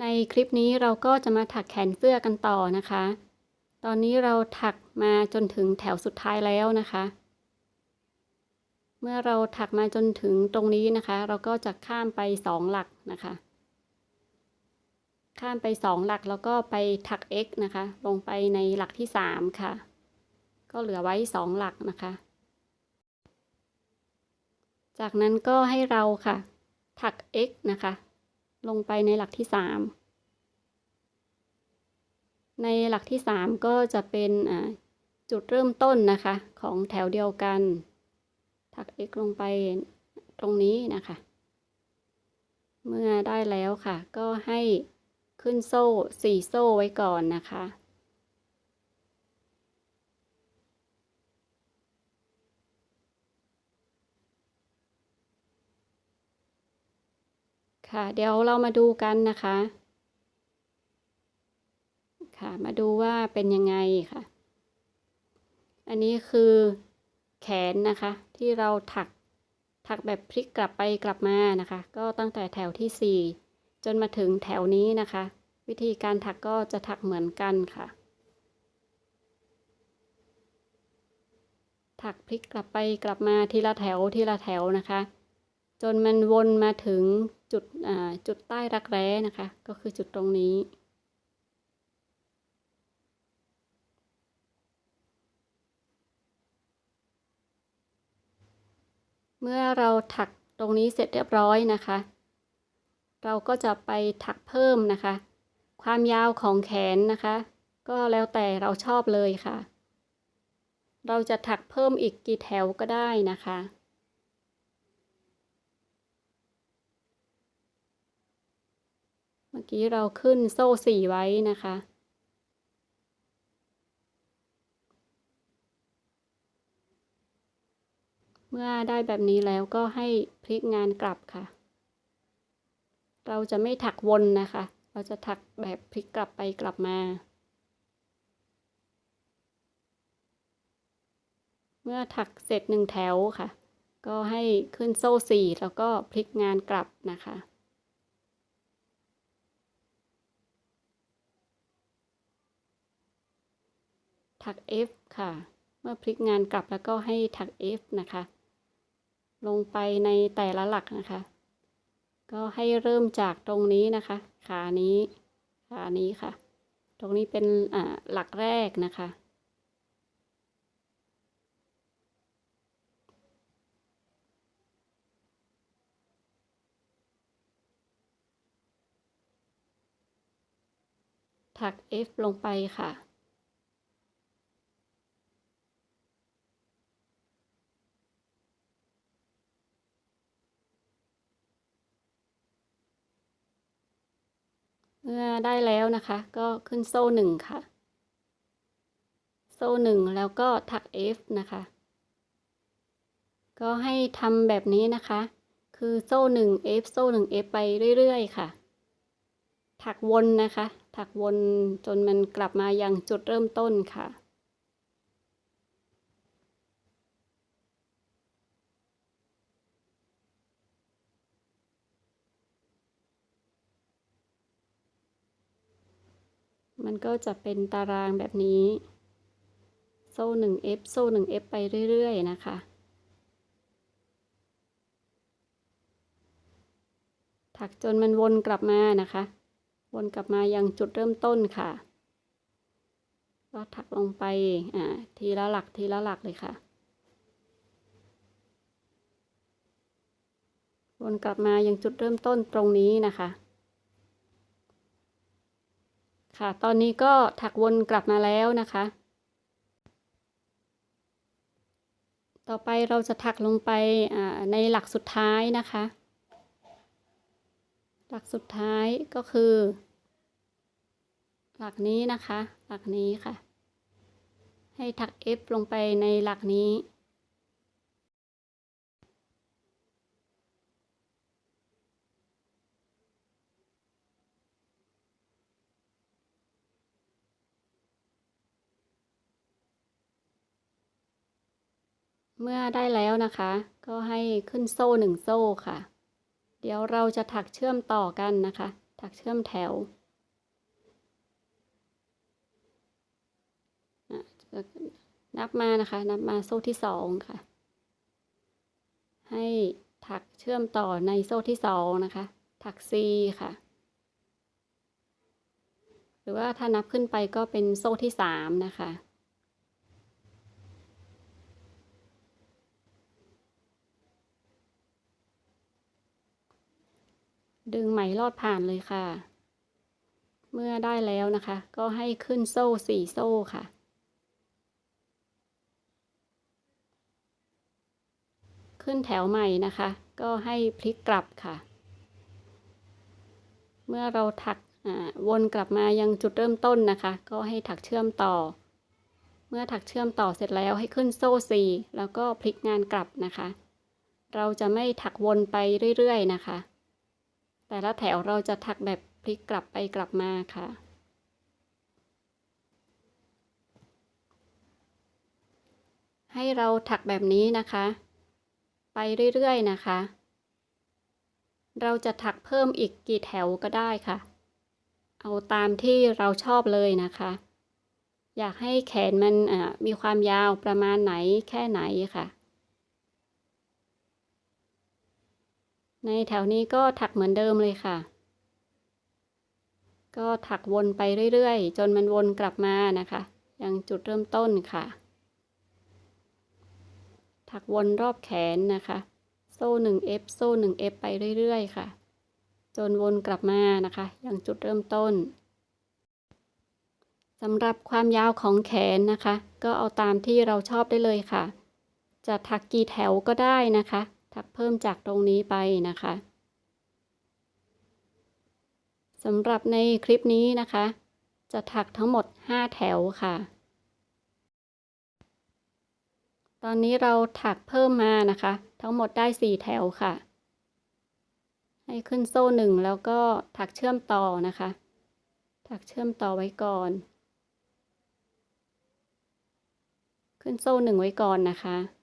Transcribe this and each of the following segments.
ในคลิปนี้เราก็จะมาถักแขนเสื้อกันต่อนะคะ ตอนนี้เราถักมาจนถึงแถวสุดท้ายแล้วนะคะ เมื่อเราถักมาจนถึงตรงนี้นะคะ เราก็จะข้ามไปสองหลักนะคะ ข้ามไปสองหลักแล้วก็ไปถัก x นะคะ ลงไปในหลักที่สามค่ะ ก็เหลือไว้สองหลักนะคะ จากนั้นก็ให้เราค่ะ ถัก x นะคะ ลงไปในหลักที่สามในหลักที่สามก็จะเป็นจุดเริ่มต้นนะคะของแถวเดียวกัน ถัก x ลงไปตรงนี้นะคะ เมื่อได้แล้วค่ะ ก็ให้ขึ้นโซ่สี่โซ่ไว้ก่อนนะคะ ค่ะ เดี๋ยวเรามาดูกันนะคะ ค่ะ มาดูว่าเป็นยังไงค่ะ อันนี้คือแขนนะคะ ที่เราถักถักแบบพลิกกลับไปกลับมานะคะ ก็ตั้งแต่แถวที่ 4 จนมาถึงแถวนี้นะคะ วิธีการถักก็จะถักเหมือนกันค่ะ ถักพลิกกลับไปกลับมาทีละแถวทีละแถวนะคะ จนมันวนมาถึงจุดจุดใต้รักแร้นะคะ ก็คือจุดตรงนี้ เมื่อเราถักตรงนี้เสร็จเรียบร้อยนะคะ เราก็จะไปถักเพิ่มนะคะ ความยาวของแขนนะคะ ก็แล้วแต่เราชอบเลยค่ะ เราจะถักเพิ่มอีกกี่แถวก็ได้นะคะ เมื่ อกี้เราขึ้นโซ่สี่ไว้นะคะ เมื่อได้แบบนี้แล้วก็ให้พลิกงานกลับค่ะ เราจะไม่ถักวนนะคะ เราจะถักแบบพลิกกลับไปกลับมา เมื่อถักเสร็จหนึ่งแถวค่ะ ก็ให้ขึ้นโซ่สี่แล้วก็พลิกงานกลับนะคะ ถัก F ค่ะ เมื่อพลิกงานกลับแล้วก็ให้ถัก F นะคะ ลงไปในแต่ละหลักนะคะ ก็ให้เริ่มจากตรงนี้นะคะ ขานี้ขานี้ค่ะ ตรงนี้เป็นหลักแรกนะคะถัก F ลงไปค่ะ มื่อได้แล้วนะคะ ก็ขึ้นโซ่หนึ่งค่ะ โซ่หนึ่งแล้วก็ถัก F นะคะ ก็ให้ทำแบบนี้นะคะ คือโซ่หนึ่ง F โซ่หนึ่ง F ไปเรื่อยๆค่ะ ถักวนนะคะ ถักวนจนมันกลับมายังจุดเริ่มต้นค่ะ มันก็จะเป็นตารางแบบนี้ โซ่ 1F โซ่ 1F ไปเรื่อย ๆ นะคะ ถักจนมันวนกลับมานะคะ วนกลับมายังจุดเริ่มต้นค่ะ ก็ถักลงไป อ่า ทีละหลักทีละหลักเลยค่ะ วนกลับมายังจุดเริ่มต้นตรงนี้นะคะ ค่ะ ตอนนี้ก็ถักวนกลับมาแล้วนะคะ ต่อไปเราจะถักลงไปในหลักสุดท้ายนะคะ หลักสุดท้ายก็คือ หลักนี้นะคะ หลักนี้ค่ะ ให้ถัก F ลงไปในหลักนี้ เมื่อได้แล้วนะคะ ก็ให้ขึ้นโซ่หนึ่งโซ่ค่ะ เดี๋ยวเราจะถักเชื่อมต่อกันนะคะ ถักเชื่อมแถวอะนับมานะคะ นับมาโซ่ที่สองค่ะ ให้ถักเชื่อมต่อในโซ่ที่สองนะคะ ถัก C ค่ะ หรือว่าถ้านับขึ้นไปก็เป็นโซ่ที่สามนะคะ ดึงไหมลอดผ่านเลยค่ะ เมื่อได้แล้วนะคะ ก็ให้ขึ้นโซ่สี่โซ่ค่ะ ขึ้นแถวใหม่นะคะ ก็ให้พลิกกลับค่ะ เมื่อเราถักวนกลับมายังจุดเริ่มต้นนะคะ ก็ให้ถักเชื่อมต่อ เมื่อถักเชื่อมต่อเสร็จแล้วให้ขึ้นโซ่สี่แล้วก็พลิกงานกลับนะคะ เราจะไม่ถักวนไปเรื่อยๆนะคะ แต่ละแถวเราจะถักแบบพลิกกลับไปกลับมาค่ะให้เราถักแบบนี้นะคะ ไปเรื่อยๆนะคะ เราจะถักเพิ่มอีกกี่แถวก็ได้ค่ะ เอาตามที่เราชอบเลยนะคะ อยากให้แขนมันมีความยาวประมาณไหนแค่ไหนค่ะ ในแถวนี้ก็ถักเหมือนเดิมเลยค่ะ ก็ถักวนไปเรื่อยๆ จนมันวนกลับมานะคะ ยังจุดเริ่มต้นค่ะ ถักวนรอบแขนนะคะ โซ่ 1F โซ่ 1F ไปเรื่อยๆ ค่ะ จนวนกลับมานะคะ ยังจุดเริ่มต้นสำหรับความยาวของแขนนะคะ ก็เอาตามที่เราชอบได้เลยค่ะ จะถักกี่แถวก็ได้นะคะ ถักเพิ่มจากตรงนี้ไปนะคะสำหรับในคลิปนี้นะคะ จะถักทั้งหมด 5 แถวค่ะ ตอนนี้เราถักเพิ่มมานะคะ ทั้งหมดได้ 4 แถวค่ะ ให้ขึ้นโซ่หนึ่งแล้วก็ถักเชื่อมต่อนะคะ ถักเชื่อมต่อไว้ก่อน ขึ้นโซ่หนึ่งไว้ก่อนนะคะ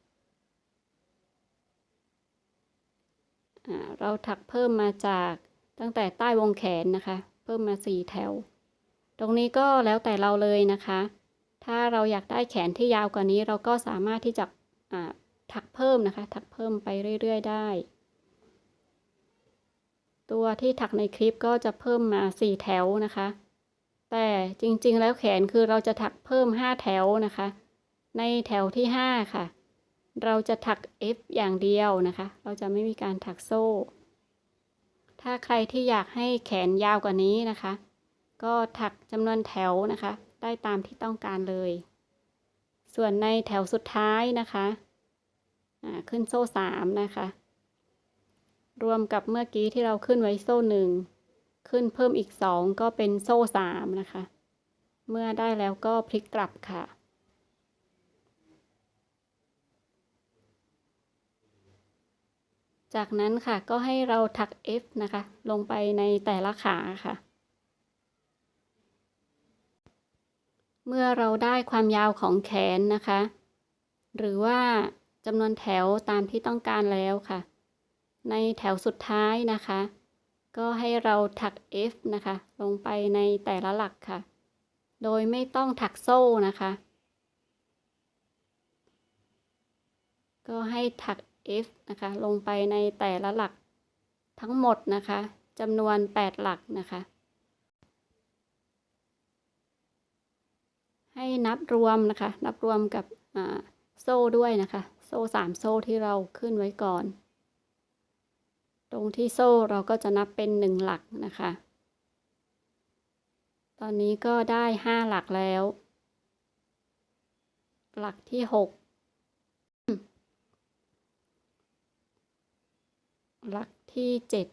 เราถักเพิ่มมาจากตั้งแต่ใต้วงแขนนะคะ เพิ่มมาสี่แถว ตรงนี้ก็แล้วแต่เราเลยนะคะ ถ้าเราอยากได้แขนที่ยาวกว่านี้ เราก็สามารถที่จะถักเพิ่มนะคะ ถักเพิ่มไปเรื่อย ๆ ได้ ตัวที่ถักในคลิปก็จะเพิ่มมาสี่แถวนะคะ แต่จริงๆ แล้วแขนคือเราจะถักเพิ่มห้าแถวนะคะ ในแถวที่ห้าค่ะ เราจะถัก F อย่างเดียวนะคะ เราจะไม่มีการถักโซ่ ถ้าใครที่อยากให้แขนยาวกว่านี้นะคะ ก็ถักจำนวนแถวนะคะ ได้ตามที่ต้องการเลย ส่วนในแถวสุดท้ายนะคะขึ้นโซ่สามนะคะ รวมกับเมื่อกี้ที่เราขึ้นไว้โซ่หนึ่งขึ้นเพิ่มอีกสองก็เป็นโซ่สามนะคะ เมื่อได้แล้วก็พลิกกลับค่ะ จากนั้นค่ะก็ให้เราถัก F นะคะ ลงไปในแต่ละขาค่ะ เมื่อเราได้ความยาวของแขนนะคะ หรือว่าจำนวนแถวตามที่ต้องการแล้วค่ะ ในแถวสุดท้ายนะคะ ก็ให้เราถัก F นะคะ ลงไปในแต่ละหลักค่ะ โดยไม่ต้องถักโซ่นะคะ ก็ให้ถัก f นะคะ ลงไปในแต่ละหลักทั้งหมดนะคะจำนวน 8 หลักนะคะ ให้นับรวมนะคะ นับรวมกับโซ่ด้วยนะคะ โซ่สามโซ่ที่เราขึ้นไว้ก่อน ตรงที่โซ่เราก็จะนับเป็นหนึ่งหลักนะคะ ตอนนี้ก็ได้ห้าหลักแล้ว หลักที่หก หลักที่เจ็ด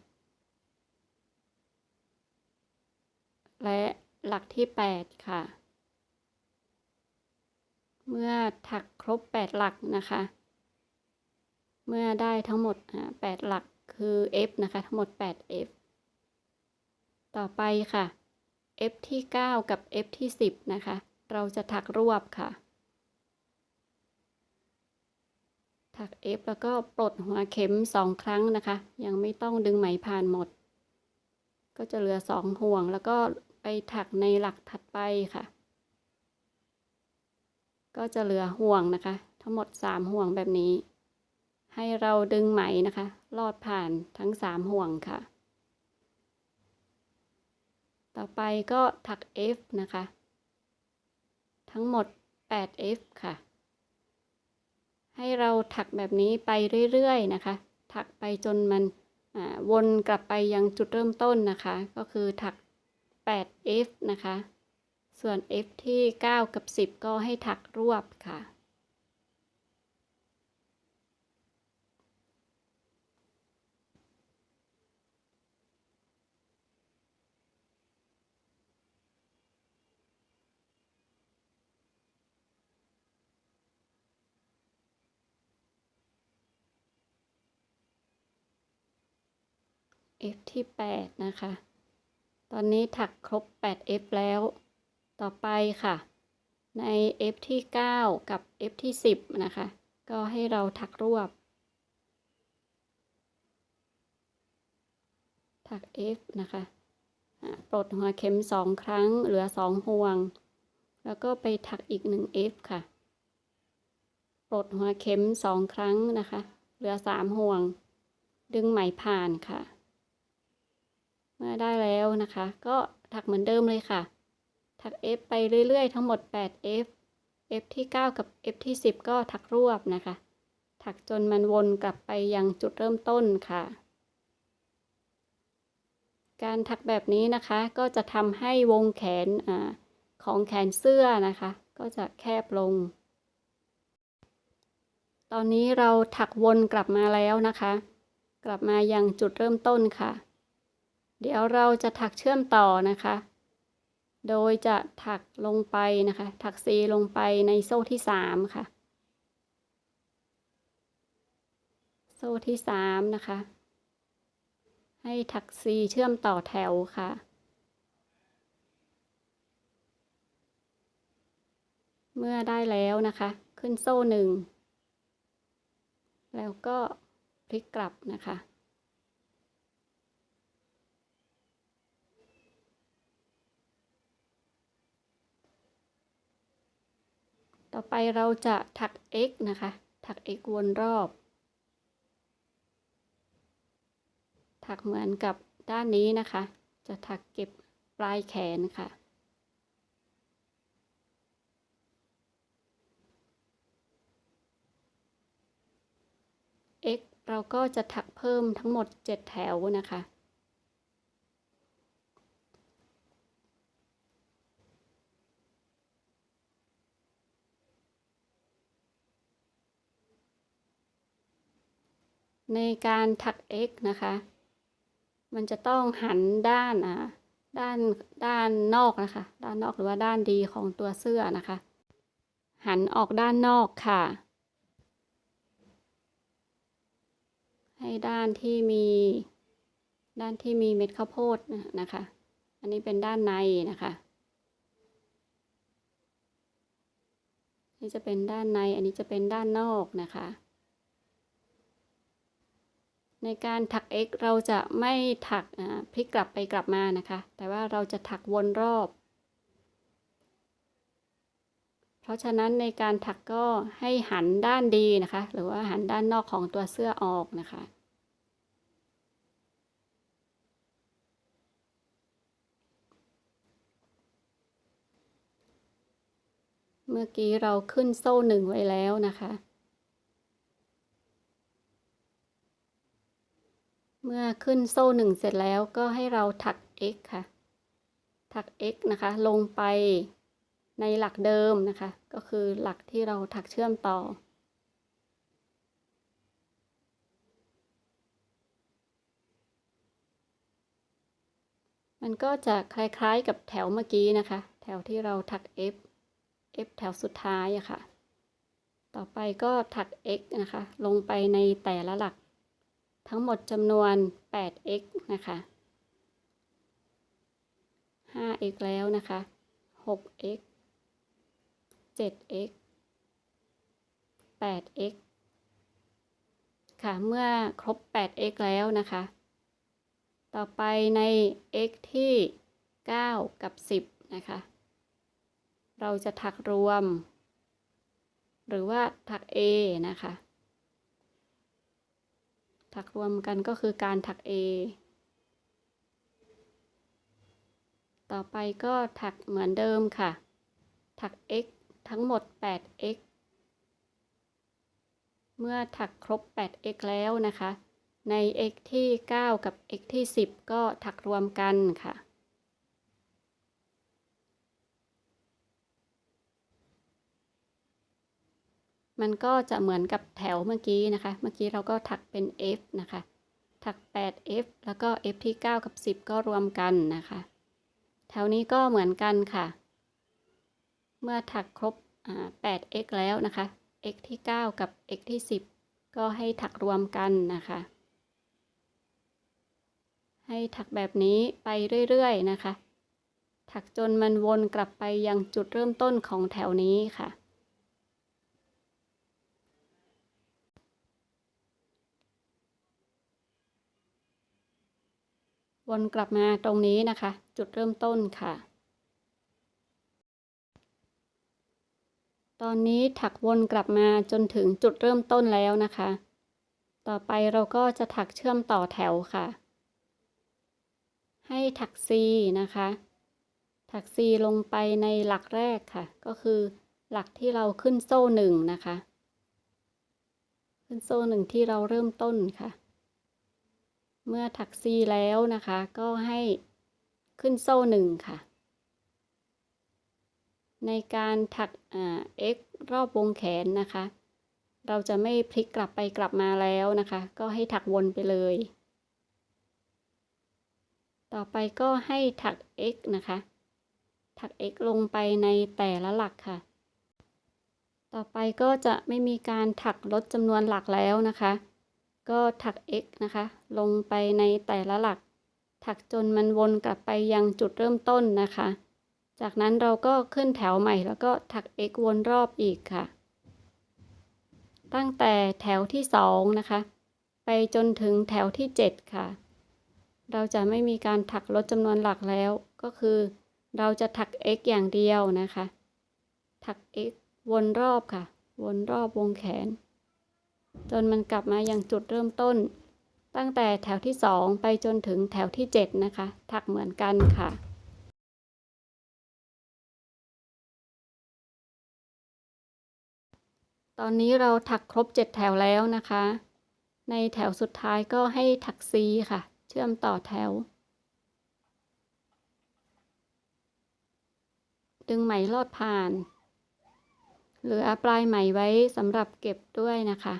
และหลักที่แปดค่ะ เมื่อถักครบแปดหลักนะคะ เมื่อได้ทั้งหมดแปดหลักคือ F นะคะ ทั้งหมด 8F ต่อไปค่ะ F ที่ 9 กับ F ที่ 10 นะคะ เราจะถักรวบค่ะ ถัก F แล้วก็ปลดหัวเข็มสองครั้งนะคะ ยังไม่ต้องดึงไหมผ่านหมด ก็จะเหลือสองห่วงแล้วก็ไปถักในหลักถัดไปค่ะ ก็จะเหลือห่วงนะคะ ทั้งหมดสามห่วงแบบนี้ ให้เราดึงไหมนะคะ ลอดผ่านทั้งสามห่วงค่ะ ต่อไปก็ถัก F นะคะ ทั้งหมด 8F ค่ะ ให้เราถักแบบนี้ไปเรื่อยๆนะคะ ถักไปจนมันวนกลับไปยังจุดเริ่มต้นนะคะ ก็คือถัก 8F นะคะ ส่วน F ที่ 9 กับ 10 ก็ให้ถักรวบค่ะ F ที่ 8 นะคะ ตอนนี้ถักครบ 8F แล้ว ต่อไปค่ะ ใน F ที่ 9 กับ F ที่ 10 นะคะ ก็ให้เราถักรวบ ถัก F นะคะปลดหัวเข็ม 2 ครั้ง เหลือ 2 ห่วง แล้วก็ไปถักอีก 1 F ค่ะ ปลดหัวเข็ม 2 ครั้งนะคะ เหลือ 3 ห่วง ดึงไหมผ่านค่ะ เมื่อได้แล้วนะคะ ก็ถักเหมือนเดิมเลยค่ะ ถัก F ไปเรื่อยๆ ทั้งหมด 8 F F ที่ 9 กับ F ที่ 10 ก็ถักรวบนะคะ ถักจนมันวนกลับไปยังจุดเริ่มต้นค่ะ การถักแบบนี้นะคะก็จะทำให้วงแขนอของแขนเสื้อนะคะ ก็จะแคบลง ตอนนี้เราถักวนกลับมาแล้วนะคะ กลับมายังจุดเริ่มต้นค่ะ เดี๋ยวเราจะถักเชื่อมต่อนะคะ โดยจะถักลงไปนะคะ ถักซีลงไปในโซ่ที่สามค่ะ โซ่ที่สามนะคะ ให้ถักซีเชื่อมต่อแถวค่ะเมื่อได้แล้วนะคะ ขึ้นโซ่หนึ่ง แล้วก็พลิกกลับนะคะ ต่อไปเราจะถัก x นะคะ ถัก x วนรอบ ถักเหมือนกับด้านนี้นะคะ จะถักเก็บปลายแขนค่ะ x เราก็จะถักเพิ่มทั้งหมด 7 แถวนะคะ ในการถัก x นะคะ มันจะต้องหันด้านอ่าด้านด้านนอกนะคะ ด้านนอกหรือว่าด้านดีของตัวเสื้อนะคะ หันออกด้านนอกค่ะ ให้ด้านที่มี ด้านที่มีเม็ดข้าวโพดนะคะ อันนี้เป็นด้านในนะคะนี่จะเป็นด้านใน อันนี้จะเป็นด้านนอกนะคะ ในการถัก X เราจะไม่ถักพลิกกลับไปกลับมานะคะ แต่ว่าเราจะถักวนรอบ เพราะฉะนั้นในการถักก็ให้หันด้านดีนะคะ หรือว่าหันด้านนอกของตัวเสื้อออกนะคะเมื่อกี้เราขึ้นโซ่หนึ่งไว้แล้วนะคะ มื่อขึ้นโซ่หนึ่งเสร็จแล้วก็ให้เราถัก x ค่ะ ถัก x นะคะ ลงไปในหลักเดิมนะคะ ก็คือหลักที่เราถักเชื่อมต่อ มันก็จะคล้ายๆกับแถวเมื่อกี้นะคะ แถวที่เราถัก F F แถวสุดท้ายอะค่ะ ต่อไปก็ถัก x นะคะ ลงไปในแต่ละหลัก ทั้งหมดจำนวน 8x นะคะ 5x แล้วนะคะ 6x 7x 8x ค่ะ เมื่อครบ 8x แล้วนะคะ ต่อไปใน x ที่ 9 กับ 10 นะคะ เราจะถักรวม หรือว่าถัก A นะคะ ถักรวมกันก็คือการถัก A ต่อไปก็ถักเหมือนเดิมค่ะ ถัก x ทั้งหมด 8x เมื่อถักครบ 8x แล้วนะคะ ใน x ที่ 9 กับ x ที่ 10 ก็ถักรวมกันค่ะ มันก็จะเหมือนกับแถวเมื่อกี้นะคะ เมื่อกี้เราก็ถักเป็น f นะคะ ถัก 8f แล้วก็ f ที่ 9 กับ 10 ก็รวมกันนะคะ แถวนี้ก็เหมือนกันค่ะ เมื่อถักครบ 8x แล้วนะคะ x ที่ 9 กับ x ที่ 10 ก็ให้ถักรวมกันนะคะ ให้ถักแบบนี้ไปเรื่อยๆนะคะ ถักจนมันวนกลับไปยังจุดเริ่มต้นของแถวนี้ค่ะ วนกลับมาตรงนี้นะคะ จุดเริ่มต้นค่ะ ตอนนี้ถักวนกลับมาจนถึงจุดเริ่มต้นแล้วนะคะ ต่อไปเราก็จะถักเชื่อมต่อแถวค่ะ ให้ถัก C นะคะ ถัก C ลงไปในหลักแรกค่ะ ก็คือหลักที่เราขึ้นโซ่หนึ่งนะคะ ขึ้นโซ่หนึ่งที่เราเริ่มต้นค่ะ เมื่อถัก C แล้วนะคะ ก็ให้ขึ้นโซ่หนึ่งค่ะ ในการถัก x รอบวงแขนนะคะ เราจะไม่พลิกกลับไปกลับมาแล้วนะคะ ก็ให้ถักวนไปเลย ต่อไปก็ให้ถัก x นะคะ ถัก x ลงไปในแต่ละหลักค่ะ ต่อไปก็จะไม่มีการถักลดจำนวนหลักแล้วนะคะ ก็ถัก x นะคะ ลงไปในแต่ละหลัก ถักจนมันวนกลับไปยังจุดเริ่มต้นนะคะ จากนั้นเราก็ขึ้นแถวใหม่แล้วก็ถัก x วนรอบอีกค่ะ ตั้งแต่แถวที่ 2 นะคะ ไปจนถึงแถวที่ 7 ค่ะ เราจะไม่มีการถักลดจำนวนหลักแล้วก็คือ เราจะถัก x อย่างเดียวนะคะ ถัก x วนรอบค่ะ วนรอบวงแขน จนมันกลับมายังจุดเริ่มต้น ตั้งแต่แถวที่ 2 ไปจนถึงแถวที่ 7 นะคะ ถักเหมือนกันค่ะตอนนี้เราถักครบ 7 แถวแล้วนะคะ ในแถวสุดท้ายก็ให้ถัก C ค่ะ เชื่อมต่อแถว ดึงไหมลอดผ่าน เหลือปลายไหมไว้สำหรับเก็บด้วยนะคะ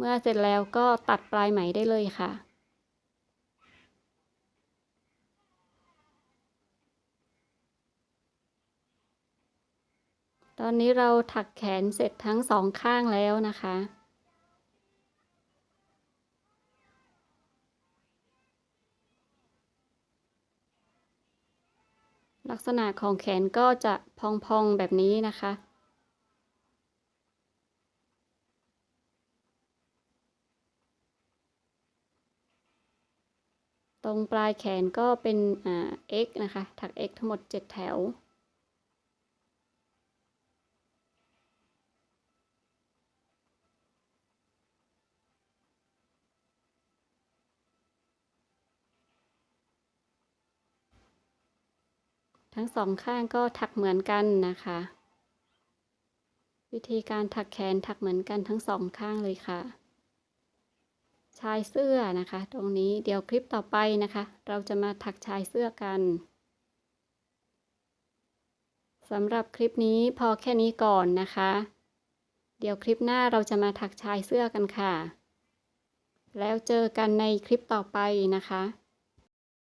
เมื่อเสร็จแล้วก็ตัดปลายไหมได้เลยค่ะ ตอนนี้เราถักแขนเสร็จทั้งสองข้างแล้วนะคะลักษณะของแขนก็จะพอง ๆ แบบนี้นะคะ รงปลายแขนก็เป็นอ่า x นะคะ ถัก x ทั้งหมด 7 แถว ทั้งสองข้างก็ถักเหมือนกันนะคะ วิธีการถักแขนถักเหมือนกันทั้งสองข้างเลยค่ะ ชายเสื้อนะคะ ตรงนี้เดี๋ยวคลิปต่อไปนะคะ เราจะมาถักชายเสื้อกันสำหรับคลิปนี้พอแค่นี้ก่อนนะคะ เดี๋ยวคลิปหน้าเราจะมาถักชายเสื้อกันค่ะ แล้วเจอกันในคลิปต่อไปนะคะ